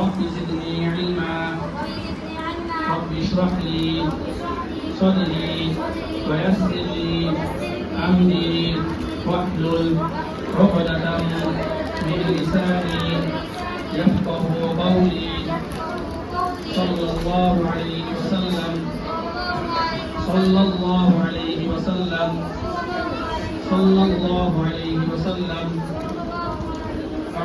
رب زدني علما. رب اشرح لي صدري ويسر لي أمري. واحلل عقدة من لساني. يفقه قولي. صلى الله عليه وسلم. صلى الله عليه وسلم. صلى الله عليه وسلم.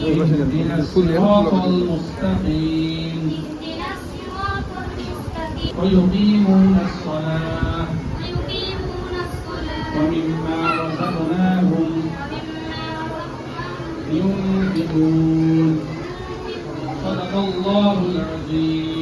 نستعين اهدنا الصراط المستقيم اهدنا الصراط المستقيم ويقيمون الصلاة ويقيمون الصلاة ومما رزقناهم ومما رزقناهم ينفقون صدق الله العظيم